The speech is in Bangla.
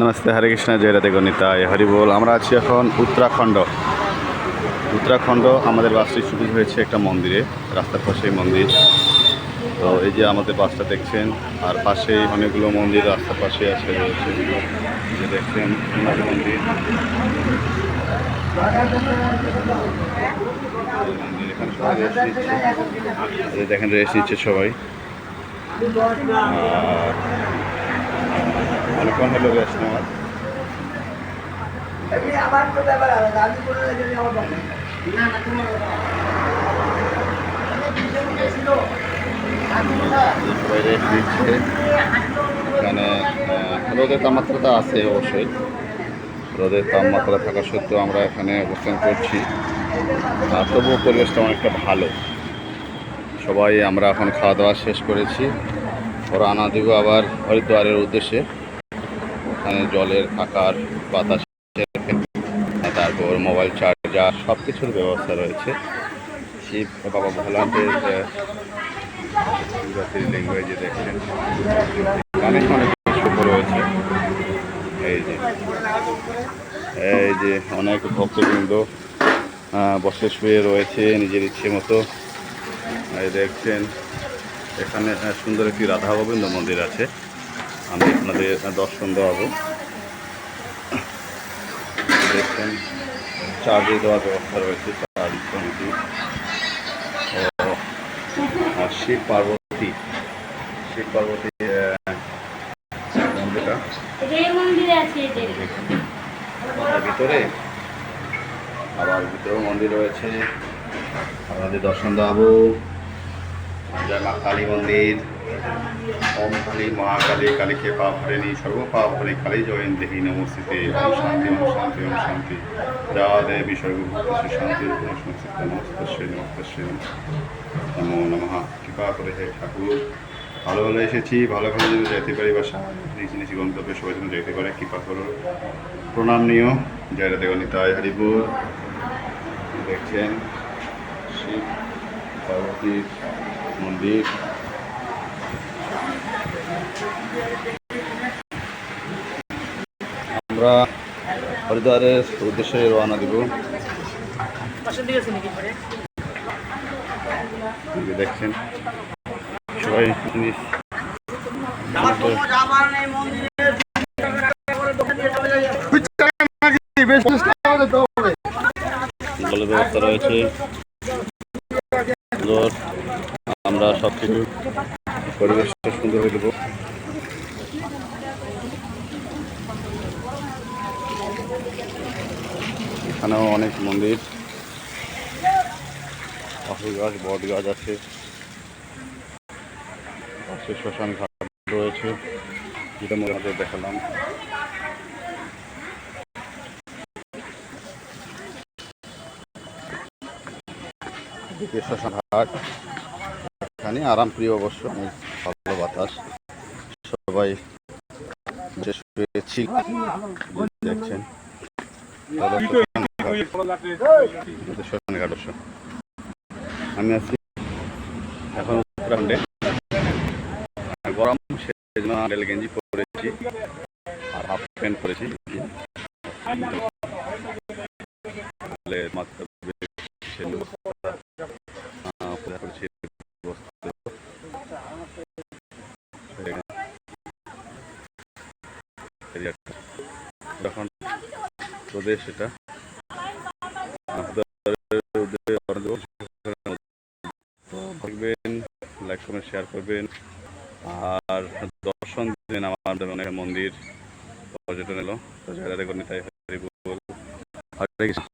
নমস্তে, হরে কৃষ্ণ, জয় রাধে গণিতায় হরি বল। আমরা আছি এখন উত্তরাখণ্ড। উত্তরাখণ্ড আমাদের বাসটি শুরু হয়েছে একটা মন্দিরে, রাস্তার পাশেই মন্দির। তো এই যে আমাদের বাসটা দেখছেন, আর পাশেই অনেকগুলো মন্দির রাস্তার পাশে আছে, রয়েছে যে দেখছেন মন্দির। দেখেন রেস্ট নিচ্ছে সবাই। আর অনেকক্ষণ হলো রেস্ট নেওয়ার তো সবাই নিচ্ছে এখানে রোদের তাপমাত্রাটা আছে অবশ্যই। রোদের তাপমাত্রা থাকা সত্ত্বেও আমরা এখানে অবস্থান করছি। আর তবুও পরিবেশটা অনেকটা ভালো। সবাই আমরা এখন খাওয়া দাওয়া শেষ করেছি। ওরা আনা দিব আবার হরিদ্বারের উদ্দেশ্যে। জলের থাকার বাতাস, তারপর মোবাইল চার্জার সব কিছুর ব্যবস্থা রয়েছে। শিব বাবা ভোলান্টের ল্যাঙ্গুয়েজে দেখছেন অনেক অনেক কিছু রয়েছে। এই যে এই যে অনেক ভক্তবৃন্দ বসে শুয়ে রয়েছে নিজের ইচ্ছে মতো। দেখছেন, এখানে সুন্দর একটি রাধা গোবিন্দ মন্দির আছে। আমি আপনাদের দর্শন দেওয়াবো। দেখছেন চার্জে দেওয়ার ব্যবস্থা রয়েছে চার্জ কমিটি। ও আর শিব পার্বতী শিব পার্বতী মন্দিরটা। ভিতরে আবার ভিতরেও মন্দির রয়েছে। আপনাদের দর্শন দেওয়াবো। জয় মা কালী মন্দির। ওম কালী মহাকালী কালীকে পাপ হরেণী সর্ব পাপ হরে কালী জয়ন দেহি নমস্তিতে। ওম শান্তি ওম শান্তি ওম শান্তি। যা দেবী সর্বভূতেষু শান্তি রূপণ সংস্থিত নমস্তস্যৈ নমস্তস্যৈ নমো নমঃ। কৃপা করে হে ঠাকুর। ভালো ভালো এসেছি, ভালো ভালো যেন যেতে পারি বাসা। নিচে নিচে গন্তব্যে সবাই যেন যেতে পারে, কৃপা করো। প্রণাম নিও। জয় রাধে হরিপুর দেখছেন শিব, পার্বতীর মন্দির আমরা হরিদ্বারের উদ্দেশ্যে রওনা দিব। দেখছেন সবাই জলের ব্যবস্থা রয়েছে। আমরা সব কিছু পরিবেশটা সুন্দর হয়ে দেবো। এখানেও অনেক মন্দির। পাখি গাছ, বট গাছ আছে। পাশে শ্মশান ঘাট রয়েছে। যেটা মধ্যে দেখালাম। শ্মশান ঘাট। এখানে আরাম প্রিয় অবশ্য অনেক ভালো বাতাস। সবাই দেখছেন। আমি আছি এখন উত্তরাখণ্ডে। গরম সেজন্য গেঞ্জি পরেছি আর হাফ প্যান্ট পরেছি। প্রদেশ এটা থাকবেন লাইক শেয়ার করবেন। আর দর্শন দিন আমাদের অনেক মন্দির, পর্যটন এলো। তো যারা দেখুন তাই হরিবুল, হরে কৃষ্ণ।